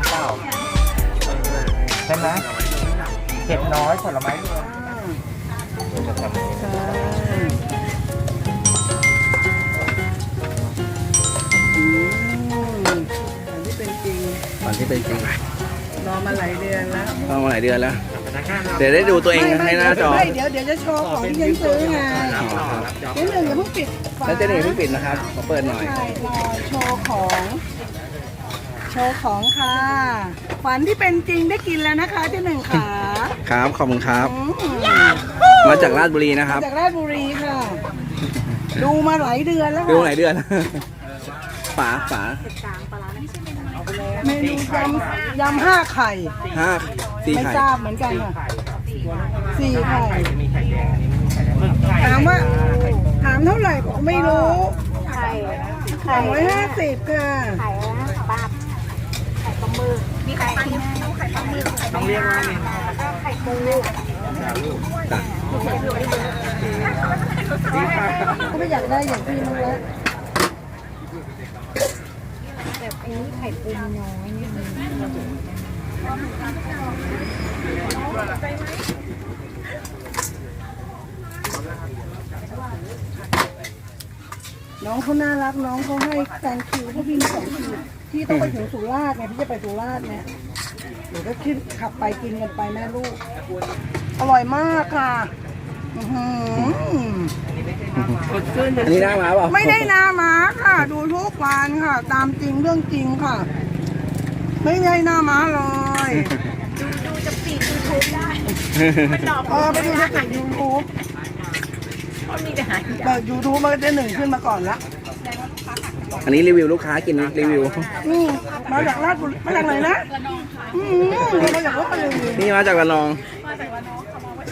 มเปล่าใช่ไหมเผ็ดน้อยผลไม้รวมจะทำให้ใช่อืมอันที่เป็นจริง ตอนที่เป็นจริงรอมาหลายเดือนแล้วก็มาหลายเดือนแล้ว เดี๋ยวได้ดูตัวเองให้หน้าจอไม่เดี๋ยวเดี๋ยวจะโชว์ของที่ฉันซื้อไงอ๋อครับเจ๊หนึ่งอย่าเพิ่งปิดฝาแล้วเจนี่เพิ่งปิดนะครับขอเปิดหน่อย ใช่รอโชว์ของ โชว์ของค่ะฝันที่เป็นจริงได้กินแล้วนะคะเจ๊หนึ่งขาครับขอบคุณครับ อืมมาจากราชบุรีนะครับ จากราชบุรีค่ะ ดูมาหลายเดือนแล้วดูค่ะหลายเดือน ฝาฝาเมนูยำยำห้าไข่ ห้าสี่ไม่ไข่ทราบเหมือนกันค่ะสี่ไข่มีไข่แดงอันนี้ไม่มีไข่แดงหมึกไข่ถามว่าไข่ต้มถามเท่าไหร่บอกไม่รู้ไข่สองร้อยห้าสิบค่ะ ไข่อะไรนะปลาไข่ปลาห มึกมีไข่ปลาหมึกไข่ปลาหมึกไข่ต้องเรียกว่าอะไรแล้วก็ไข่ปูจ้ะก็ไม่อยากได้อย่างพี่มั้งแล้วแบบอันนี้ไข่ปูน้อยนิดนึงน้องเขาน่ารักน้องเขาให้แซงคิวเขาพี่มีสองคิว พี่ต้องไปถึงสุราษฎร์ไงพี่จะไปสุราษฎร์เนี่ยเดี๋ยวก็ขึ้นขับไปกินกันไปแม่ลูก อร่อยมากค่ะอื้อหืออันนี้หน้าม้าเปล่าไม่ได้นาม้าค่ะ ดูทุกวันค่ะ ตามจริงเรื่องจริงค่ะ ไม่ใช่หน้าม้าเลยดูดูจะปีกยูทูบได้มันดอกเออไปดูในเพจยูทูบมันมีแต่หาย เปิดยูทูบมันก็จะหนึ่งขึ้นมาก่อนละ อันนี้รีวิวลูกค้ากินรีวิว อืมมาจากราชบุรีมาจากไหนนะอืมมาจากราชบุรีนี่มาจากระนอง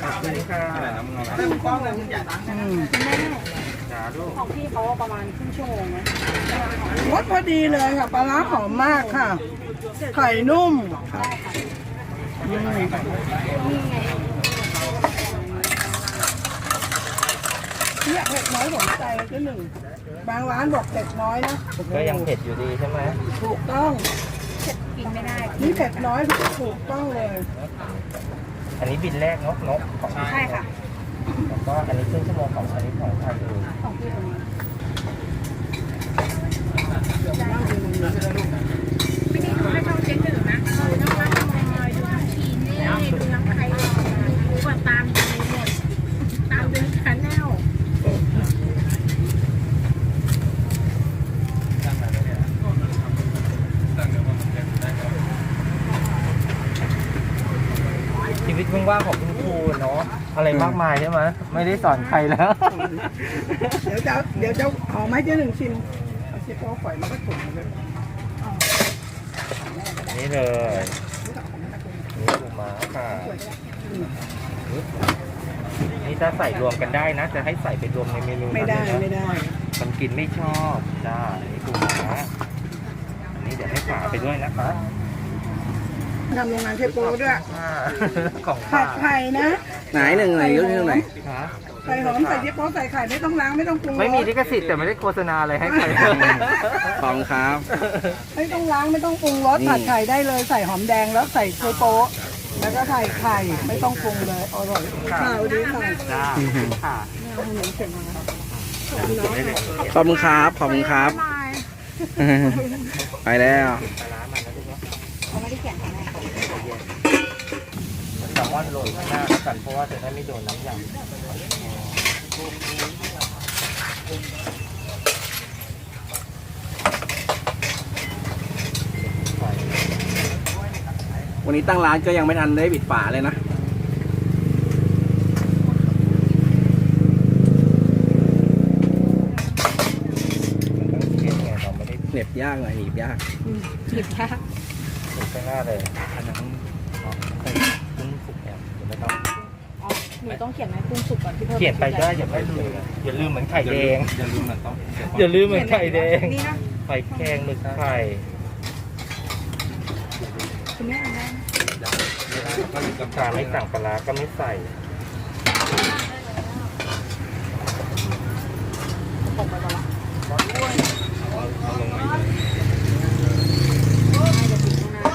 ขอบคุณค่ะอืมจ้าลูกของพี่เขาประมาณครึ่งชั่วโมงนะรสพอดีเลยค่ะปลาร้าหอมมากค่ะ ไข่นุ่มอืมเนี่ยเผ็ดน้อยสนใจเลยก็หนึ่ง บางร้านบอกเผ็ดน้อยนะก็ยังเผ็ดอยู่ดีใช่ไหมถูกต้องกินไม่ได้นี่เผ็ดน้อยถูกต้องเลย อันนี้บินแรกนกนกของใช่ค่ะแล้วก็อันนี้ครึ่งชั่วโมงของอันนี้ของใครเอ่ยของพี่คนนี้ไม่ได้ดูให้ช่องเจ๊หนึ่งนะดูน้องรักน้องมอยดูน้องทีนี่ดูน้องใครดูว่าตามดูหมดตามดูชาแนล ชีวิตว่างๆของคุณครูเนาะอะไร มากมายใช่ไหมไม่ได้สอนใครแล้ว เดี๋ยวจะเดี๋ยวจะหอมไหมเจ๊หนึ่งชิมเอาชิปโป้ฝอยมันก็ถุงเลยนี่เลยนี่ปูม้าค่ะนี่ถ้าใส่รวมกันได้นะ จะให้ใส่ไปรวมในเมนูไม่ได้นั้นเลยนะไม่ได้คนกินไม่ชอบจ้าอันนี้ปูม้าอันนี้เดี๋ยวให้ฝาไปด้วยนะคะ ทำโรงงานเทโปด้วยอ่าของผัฝาดไข่นะ ไหนหนึ่งไหนยกที่ตรงไหนฮะใส่หอมใส่เทโปใส่ไข่ไม่ต้องล้างไม่ต้องปรุงรสไม่มีลิขสิทธิ์แต่ไม่ได้โฆษณาอะไรให้ใครขอบคุณครับ ไม่ต้องล้างไม่ต้องปรุงรสนี่ผัดไข่ได้เลยใส่หอมแดงแล้วใส่เทโปแล้วก็ใส่ไข่ไม่ต้องปรุงเลยอร่อยข้าวดีค่ะจ้าค่ะขอบคุณครับขอบคุณครับ ไปแล้ว เขาไม่ได้เขียนคะแนน แซลมอนโรยข้างหน้าแล้วกันเพราะว่าจะได้ไม่โดนน้ำยำวันนี้ตั้งร้านก็ยังไม่ทันได้ปิดฝาเลยนะ มันต้องเช็ดไงเราไม่ได้เหน็บยากหน่อยหนีบยาก หยิบยากถูข้างหน้าเลยอัน หนูหนูต้องเขียนไหมปรุงสุกก่อนที่เพิ่มเขียนไปได้อย่าไม่ลืมอย่าลืมเหมือนไข่แดงอย่าลืมมันต้องอย่าลืมเหมือนไข่แดงนี่นะไข่แกงหมึกไข่คุณแม่ทำได้ไหมก็อยู่กับชาไม่สั่งปลาร้าก็ไม่ใส่ ปกไปก่อนละ เอาลงมาเลย ไม่จะติดข้างหน้า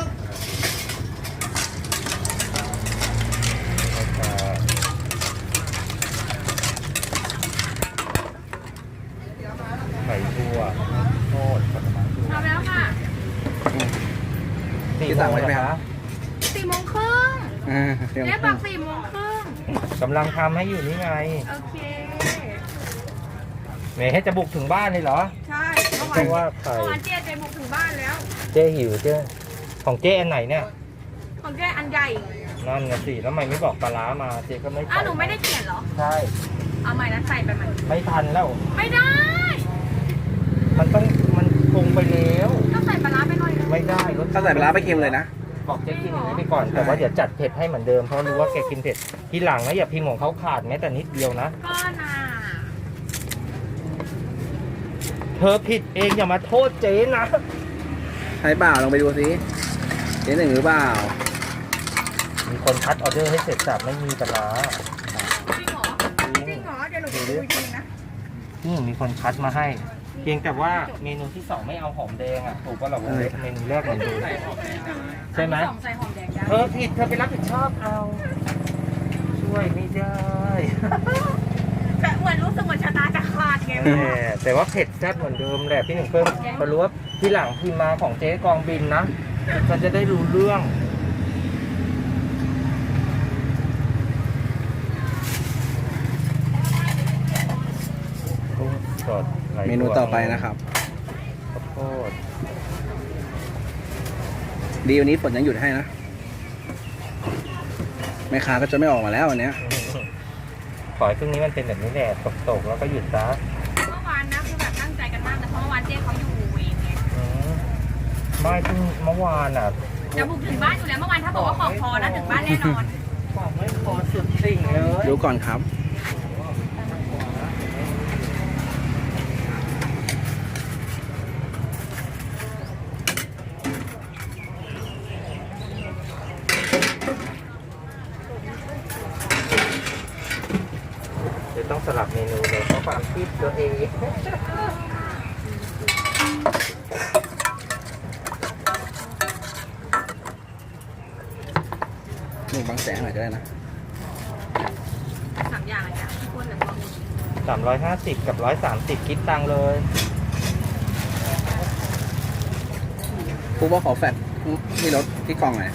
ไข่ทั่วโทษผลไม้ทั่ว ทำแล้วค่ะ สี่ ที่สั่งไว้ใช่ไหมครับ สี่โมงครึ่ง อ่าเตรียม แม่ เครื่ บ อ อง กสี่โมงครึ่ง กำลังทำให้อยู่นี่ไงโอเค เมย์ให้จะบุกถึงบ้านเลยเหรอ ใช่เมื่อเพวานราะว่าไข่เมื่อวานเจ๊ใจบุกถึงบ้านแล้ว เจ๊หิวเจ๊ของเจ๊อันไหนเนี่ยของเจ๊อันใหญ่นั่นไงสิแล้วทำไมไม่บอกปลาร้ามาเจ๊ก็ไม่อ้าวใส่หนูไม่ได้เขียนเหรอ ใช่เอาใหม่นะใส่ไปใหม่ไม่ทันแล้ว ไม่ได้ มันต้องมันปรุงไปแล้ว ก็ใส่ปลาร้าไปหน่อยนึงไม่ได้รสถ้าใส่ปลาร้าไปเค็มเลยนะ บอกเจ๊กินอย่างนี้ไปก่อนแต่ว่าเดี๋ยวจัดเผ็ดให้เหมือนเดิมเพราะรู้ว่าแกกินเผ็ดทีหลังนะอย่าพิมพ์ของเขาขาดแม้แต่นิดเดียวนะก็น่ะเธอผิดเองอย่ามาโทษเจ๊นะใช่เปล่าลองไปดูสิเจ๊หนึ่งหรือเปล่ามีคนคัดออเดอร์ให้เสร็จสับไม่มีปลาร้าจริงเหรอจริงเหรอเดี๋ยวหนูไปดูอีกทีนะอืมมีคนคัดมาให้ เพียงแต่ว่าเมนูที่สองไม่เอาหอมแดงอะถูกป่ะเราวงเล็บเมนูแรกเหมือนเดิมใช่ไหมสองใส่หอมแดงได้เธอผิดเธอไปรับผิดชอบเอา ช่วยไม่ได้แต่เหมือนรู้สึกเหมือนชะตาจะขาดไงแหมแต่ว่าเผ็ดแซ่บเหมือนเดิมแหละพี่หนึ่งเพิ่มพอรู้ว่าที่หลังพิมพ์มาของเจ๊กองบินนะฉันจะได้รู้เรื่องกุ้งสดไหล เม นูต่อไปนะครับข้าวโพดดีวันนี้ฝนยังหยุดให้นะแม่ค้าก็จะไม่ออกมาแล้ววันเนี้ยขอให้พรุ่งนี้มันเป็นแบบนี้แหละตกๆแล้วก็หยุดซะเมื่อวานนะคือแบบตั้งใจกันมากนะเพราะเมื่อวานเจ๊เขาอยู่เองไงอืมไม่เพิ่งเมื่อวานอะจะบุกถึงบ้านอยู่แล้วเมื่อวานถ้าบอกว่าของพอนะถึงบ้านแน่นอน บอกไม่พอสุดสิ่งเลย ดูก่อนครับ เดี๋ยวต้องสลับเมนูเลยเพราะความคิดตัวเอง หนึ่งบางแสนหน่อยก็ได้นะ สามอย่างเลยจ้ะที่ควรเหลือพอ สามร้อยห้า สิบกับร้อยสามสิบคิดตังค์เลยพูดว่าขอแฟดที่รถที่กล่องหน่อย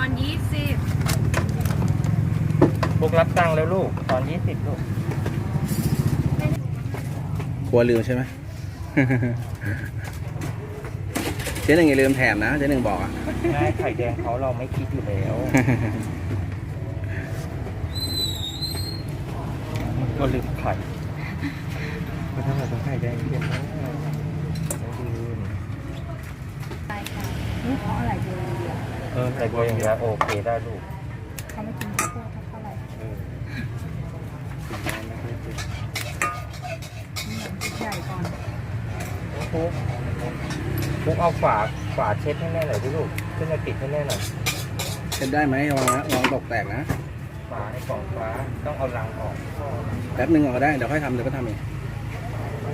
ทอนยี่สิบบุกรับตังค์แล้วลูกตอนยี่สิบลูกกลัวลืมใช่ไหม เจ๊หนึ่งอย่าลืมแถมนะเจ๊หนึ่งบอกอะแม่ไข่แดงเขาเราไม่คิดอยู่แล้วมันก็ลืมไข่ก็ทำไมต้องไข่แดงเพียงนั้นไม่ลืม ไปค่ะนี่เพราะอะไรเดียวเดียวเออใส่บัวอย่างเดียวโอเคได้ลูกเขาไม่กินข้าวโพดเท่าไหร่เออใหญ่ก่อนปุ๊บปุ๊บเอาฝาฝาเช็ดให้แม่หน่อยดิลูกขึ้นมาติดให้แม่หน่อยเช็ดได้ไหมระวังนะระวังตกแตกนะฝาในกล่องฟ้าต้องเอารังออกแป๊บหนึ่งก่อนก็ได้เดี๋ยวค่อยทำเดี๋ยวก็ทำเอง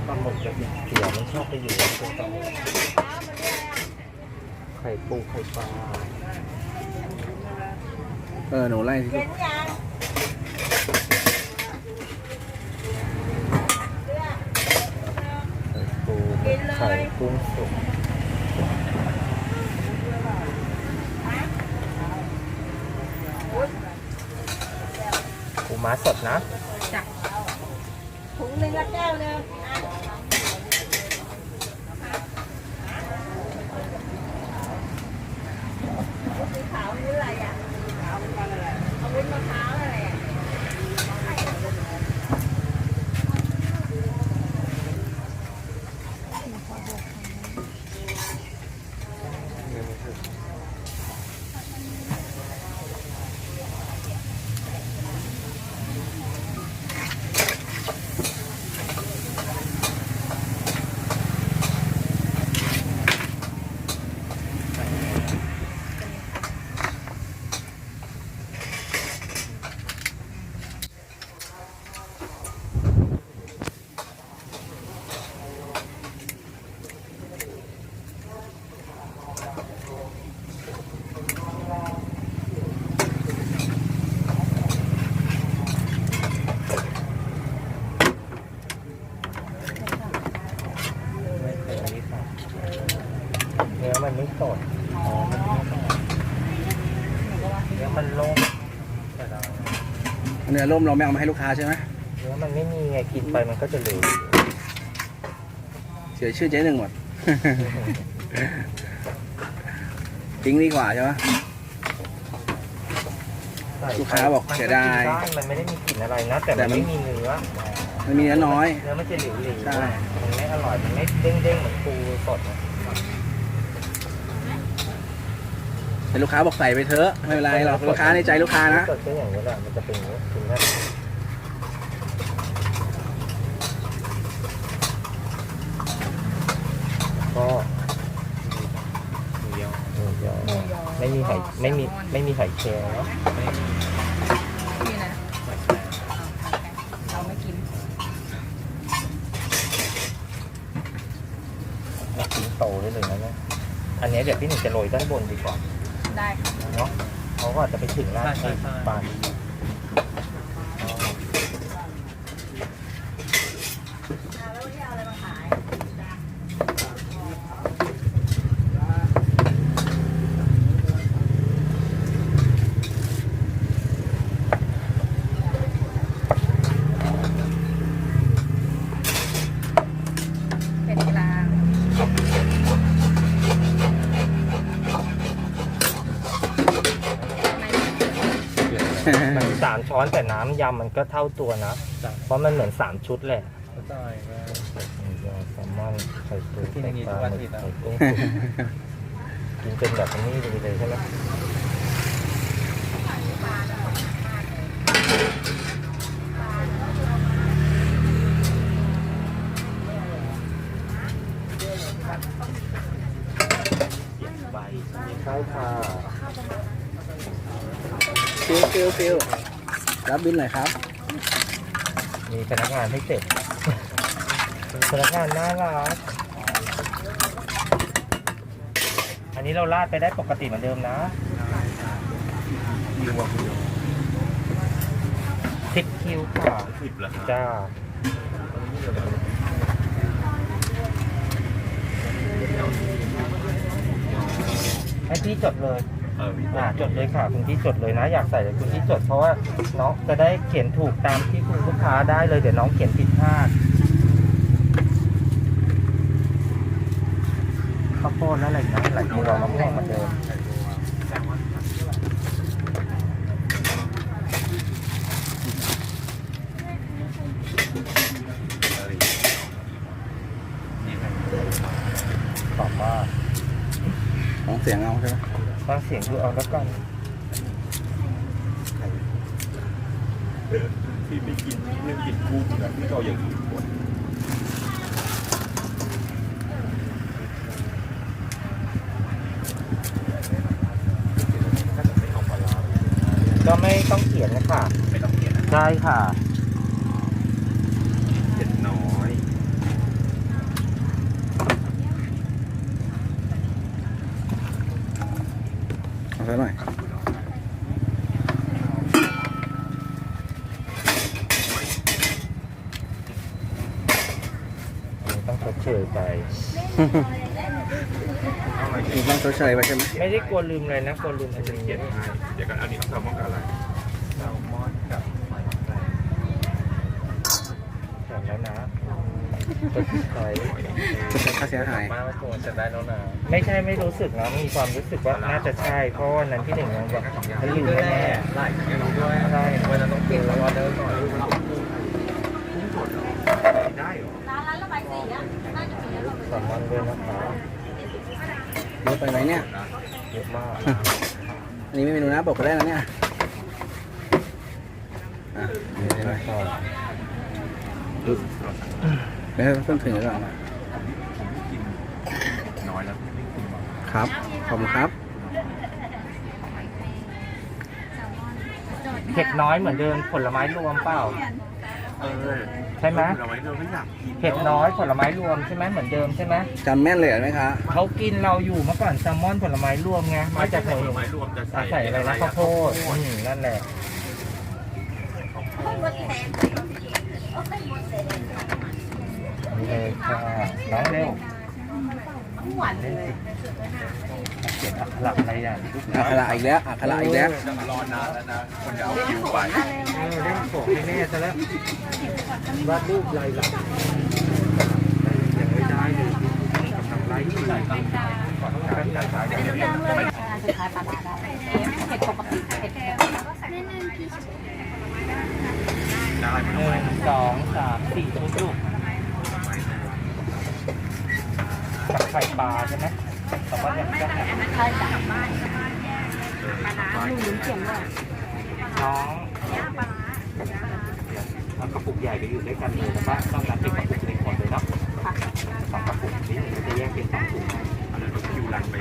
ปลาหมึกจะเสียมันชอบไปอยู่ในตัวปลาหมึก ไข่ปูไข่ปลา เออ หนูไล่สิเย็นยังปูกินเลยไข่กุ้งสุกปูม้าสดนะ ถุงหนึ่งละแก้วหนึ่งอะสีขาวนี่อะไรอะเอาวุ้นมะพร้าวอะไรอะ ไม่เคยอันนี้ค่ะเนื้อมันไม่สดอ๋อมันไม่สดเนื้อมันโล่งแต่เรา เนื้อร่มเราไม่เอามาให้ลูกค้าใช่ไหมเนื้อมันไม่มีไงกินไปมันก็จะเหลวเสียชื่อเจ๊หนึ่งหมด ทิ้งดีกว่าใช่ไหมใส่ลูกค้าบอกเสียดายมันก็กินมันไม่ได้มีกลิ่นอะไรนะแต่แต่มัน มันไม่มีเนื้อมันมีเนื้อน้อย เนื้อมันจะเหลวๆใช่ มันไม่อร่อยมันไม่เด้งๆเหมือนปูสดนะ แต่ลูกค้าบอกใส่ไปเถอะไม่เป็นไรหรอกลูกค้าในใจลูกค้านะสดก็อย่างนี้แหละมันจะเป็นอย่างนี้กินได้ก็หมูยอหมูยอไม่มีไข่ไม่มีไม่มีไข่เค็มเนาะนี่นะเราไม่กินไม่กินโตได้เลยนะเนี่ยอันนี้เดี๋ยวพี่หนึ่งจะโรยด้านบนดีกว่า ได้ค่ะ เนาะเขาก็อาจจะไปถึงร้านที่ปานเป็นกลาง มันสามช้ อนแต่น้ำยำมันก็เท่าตัวนะเพราะมันเหมือนสามชุดแหละหมูยอแซลมอนไข่ปูไข่ปลาหมึกไข่กุ้ง กินเป็นแบบนี้เลยใช่ไหมใช่ค่ะฟิลฟิลฟิล รับบินหน่อยครับ มีพนักงานให้เสร็จพนักงานน่ารัก อันนี้เราลาดไปได้ปกติเหมือนเดิมนะสิบคิวค่ะสิบเหรอจ้าให้พี่จดเลย อ่าจดเลยค่ะคุณพี่จดเลยนะ อยากใส่เลยคุณพี่จดเพราะว่าน้องจะได้เขียนถูกตามที่คุณลูกค้าได้เลยเดี๋ยวน้องเขียนผิดพลาดข้าวโพดแล้วอะไรนะไหลบัวมะม่วงเหมือนเดิมตอบว่าของเสียงเอาใช่ไหม ฟังเสียงดูเอาแล้วกันที่ไม่กินเรื่องกินกุ้งนะที่เราอย่างอื่นหมดก็ไม่ต้องเขียนนะคะไม่ต้องเขียนนะใช่ค่ะ ใส่หน่อยต้องชดเชยไปต้องชดเชยไปใช่ไหม ไม่ได้กลัวลืมเลยนะกลัวลืมอันนี้เดี๋ยวกันอันนี้เขาทำมองกันอะไร จะเป็นค่าเสียหายมากว่าตัวจะได้แล้วนะไม่ใช่ไม่รู้สึกนะมีความรู้สึกว่าน่าจะใช่เพราะวันนั้นที่หนึ่งยังแบบฉันลืมแน่ๆไล่ไม่รู้ด้วยใช่วันนั้นต้องเปลี่ยนแล้วออเดอร์ก่อนกุ้งสดเหรอได้เหรอแซลมอนด้วยนะคะเยอะไปไหมเนี่ยเยอะมากอันนี้ไม่เมนูนะบอกก็ได้นะเนี่ยอะนี่ได้ไห มก็ไม่ให้เพิ่งถึงหรือเปล่าน้อยแล้วไม่กินหรอกครับ ขอบคุณครับ เผ็ดน้อยเหมือนเดิมผลไม้รวมเปล่า เออใช่ไหมเราไว้เราไม่อยากกินเผ็ดน้อยผลไม้รวมใช่ไหมเหมือนเดิมใช่ไหมจำแม่นเลยเหรอไหมคะเขากินเราอยู่เมื่อก่อนแซลมอนผลไม้รวมไงมาจากไหนผลไม้รวมจะใส่ใส่ใส่อะไรนะข้าวโพดอืมนั่นแหละนี่ เลยค่ะน้องเร็วหวานเลยเขียนอักขระอะไรอย่างลูกอัคระอีกแล้วอัคระอีกแล้วรอนานแล้วนะคนจะเอาคิวไปเออเล่นของให้แน่ซะแล้ววาดรูปลายหลังยังไม่ได้เลยกำลังไล่อยู่ขอโทษครับการสายเดี๋ยวเดี๋ยวเดี๋ยสุดท้ายปลาร้าได้เผ็ดปกติเผ็ดได้หนึ่งสองสามสี่ชุดลูกกับ ไข่ปลาใช่ไหมแต่ว่ายังจะใช่จ้ะบ้านปลาร้าหนูลุ้นเสียงด้วยน้องเอากระปุกใหญ่ไปอยู่ด้วยกันเลยแต่ว่าต้องการเป็นกระปุกเล็กหมดเลยเนาะสองกระปุกนี้หนูจะแยกเป็นสองถุงอันนั้นก็คิวรันไป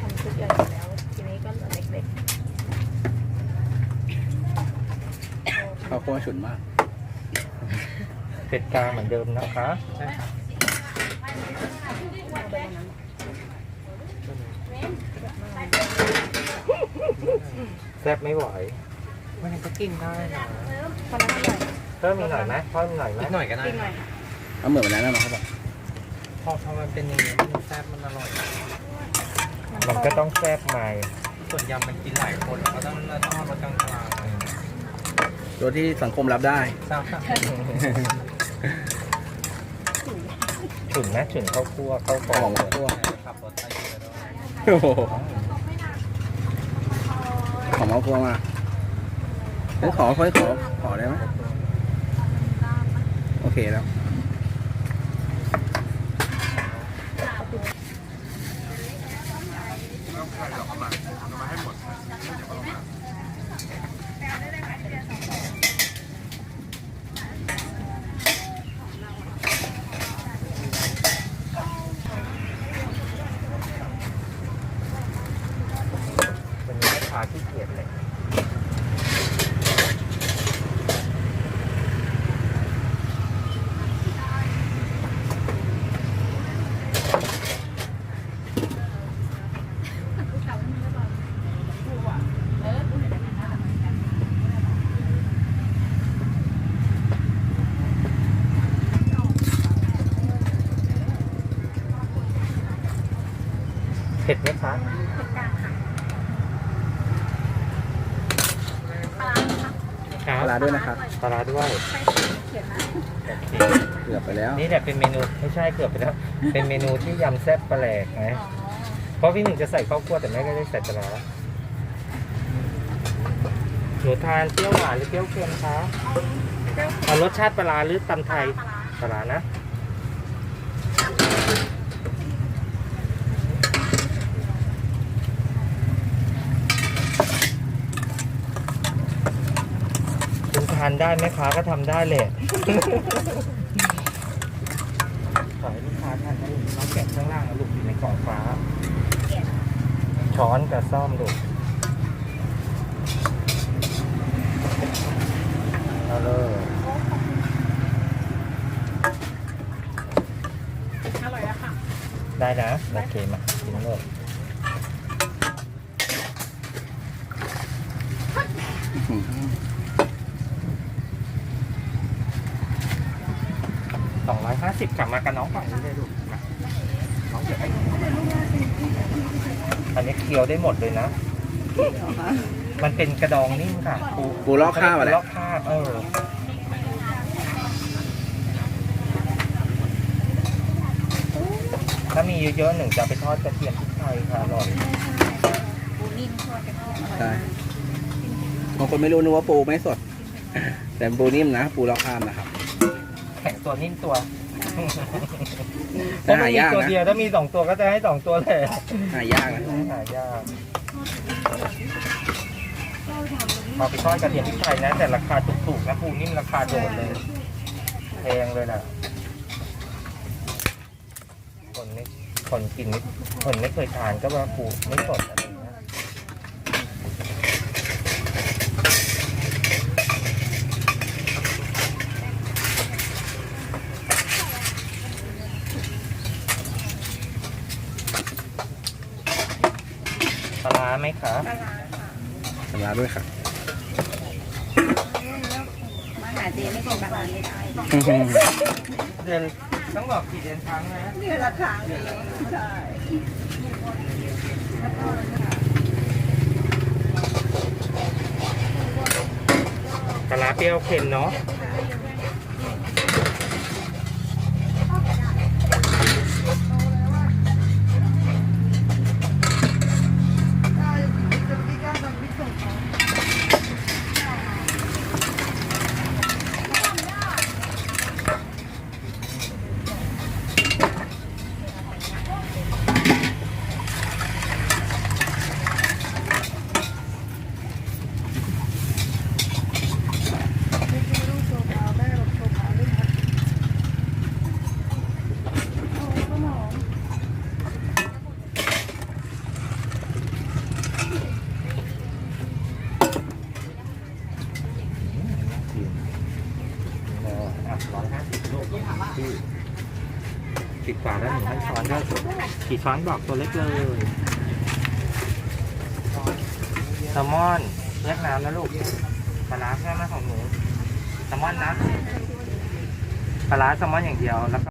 ทำชุดใหญ่อยู่แล้ว ทีนี้ก็เหลือเล็ก ข้าวโพด ฉุนมากเป็ดกลางเหมือนเดิมนะคะแซ่บไม่ไหววันนี้ก็กินได้นะๆตอนนั้นอร่อยเพิ่มอีกหน่อยไหมเพิ่มอีกหน่อยไหมหน่อยก็ได้กินหน่อยเอาเหมือนวันนั้นนะเขาบอกพอพอมันเป็นอย่างนี้มันแซ่บมันอร่อยมันก็ต้องแซ่บใหม่ส่วนยำมันกินหลายคนก็ต้องต้องเอามากลางกลาง โดยที่สังคมรับได้ ทราบฉุนนะฉุนข้าวคั่วข้าวกหอองมข้าวคั่ว ขับรถไปเยอะด้วยโอ้โหหอมข้าวคั่วมากเฮ้ยขอขอขอขอได้ไหมโอเคแล้ว วันนี้ลูกค้าที่เกียจเลย เผ็ดไหมคะค ป ลารับด้วยนะครับปลาร้าด้วยเกือบไปแล้ว นี่แหละเป็นเมนูไม่ใช่เกือบไปแล้ว เป็นเมนูที่ยำแซ่บปลาแหลกไงเพราะพี่หนึ่งจะใส่ข้าวคั่วแต่แม่ก็ได้ใส่ปลาร้าหนูทานเปรี้ยวหวานหรือเปรี้ยวเค็มคะเอารสชาติปลาร้าหรือตำไทยปลาร้านะานได้ไหมคะก็ทำได้แหละ ขอให้ลูกค้าทานนะลูกเราแกะข้างล่างนะลูกอยู่ในกล่องฟ้า ช้อนกับซ่อมลูกเอาเลยอร่อยแล้วค่ะ ได้นะ โอเคมากินเลย สองร้อยห้าสิบ กลับมากับน้องฝั่งนี้เลยลูกมาน้องเดี๋ยวให้อันนี้เคี้ยวได้หมดเลยนะ มันเป็นกระดองนิ่มค่ะปูปูลอกข้าวอะไรปูลอกข้าวเออ ถ้ามีเยอะๆหนึ่งจะเอาไปทอดกระเทียมพริกไทยค่ะอร่อยใช่บางคนไม่รู้นึกว่าปูไม่สด แต่ปูนิ่มนะ ปูลอกข้ามนะครับ แข็งตัวนิ่มตัวแต่ ถ้าหาไม่มียากตัวนะเดียวถ้ามีสองตัวก็จะให้สองตัวเลยหายากนะหายากพอไปทอดกระเทียมพริกไทยนะ แต่ราคาถูกๆนะปูนิ่มราคาโดดเลยแพงเลยน่ะคนไม่คนกินไม่คนไม่เคยทานก็ว่าปูไม่สดอะ ไรอย่างเงี้ยปลาร้าไหมคะสำหรับด้วยครับมาหาเจไม่กินปลาร้าไม่ได้เดือนต้องบอกกี่เดือนครั้งนะนี่ราคาเลยใช่ปลาร้าเปรี้ยวเค็มเนาะ อะร้อยห้าสิบลูกที่สิบกว่าแล้วหนึ่งให้ช้อนก็ กี่ช้อนบอกตัวเล็กเลยแซลมอนแยกน้ำนะลูกปลาร้าแค่ไหมของหนูแซลมอนนะปลาร้าแซลมอนอย่างเดียวแล้วก็